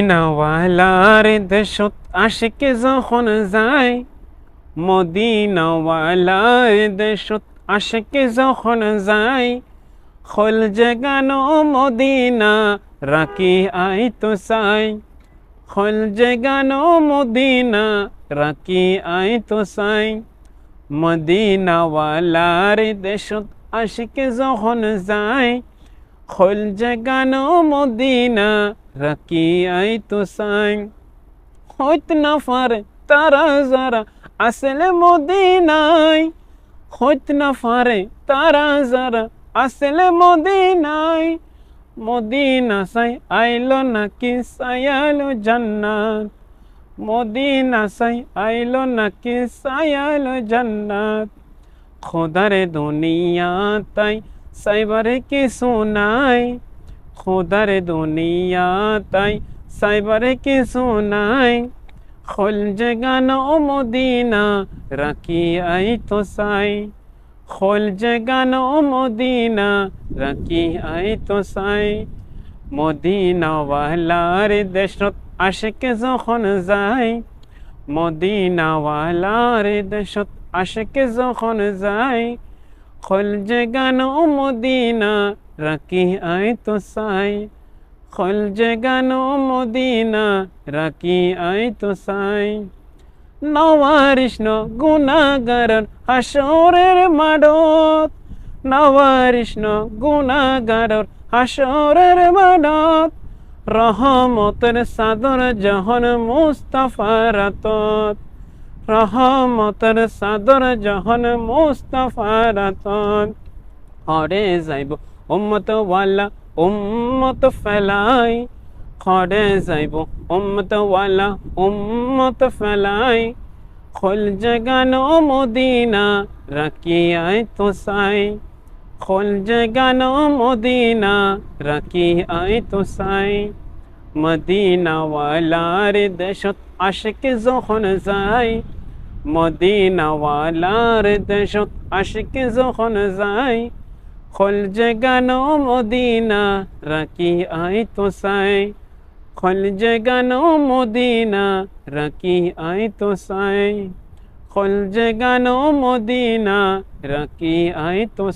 মদিনাওয়ালার দেশত আশিকে যখন যায়, মদিনাওয়ালার দেশত আশিকে যখন যায়, খোল জেগানো মদিনা রাখি আই তো চাই। খোল জেগানো মদিনা রাখি আই তো চাই। মদিনাওয়ালার দেশত আশিকে যখন যায়, খোল জেগানো মদিনা তো চাই হইত না পারে তারা যারা আসলে মদিনায় হইত না পারে তারা যারা আসলে মদিনায় মদিনা সাই আইলো নাকি সায়ালো জান্নাত মদিনা সাই আইলো নাকি সায়ালো জান্নাত খোদারে দুনিয়া তাই সাইবারে কি শোনাই খোদারে দুনিয়া তাই সাইবারে কি শোনাই খোল জেগানো মদিনা রাখি আই তো সাই খোল জেগানো মদিনা রাখি আই তো সাই মদিনাওয়ালার দেশত আশেকে যখন যায় মদিনাওয়ালার দেশত আশেকে যখন যায় খোল জেগানো মদিনা রাখি আই তো সাই। খোল জেগানো মদিনা রাখি আই তো সাই। নওয়ারিষ্ণ গুণাগারণ হাসরের মাডত নওয়ারিষ্ণ গুণাগারণ হাসরের মাডত রহমতের সাদর জহন মুস্তাফারাতত রহমতের সাদর জহন মুস্তাফারাতত হরে যাইব উম্মত ওয়ালা, উম্মত ফেলাই। খরে যাইব, উম্মত ওয়ালা, উম্মত ফেলাই। খোল জগানো মদিনা রাখি আই তো সাই। খোল জগানো মদিনা রাখি আই তো সাই। মদিনাওয়ালার দেশত আশিক যখন যায়, মদিনাওয়ালার দেশত আশিক যখন যায় খোল জগানো মদিনা রাখি আই তো খোল জগানো মদিনা রাখি আই তো সাই খোল জগানো মদিনা রাখি আই তো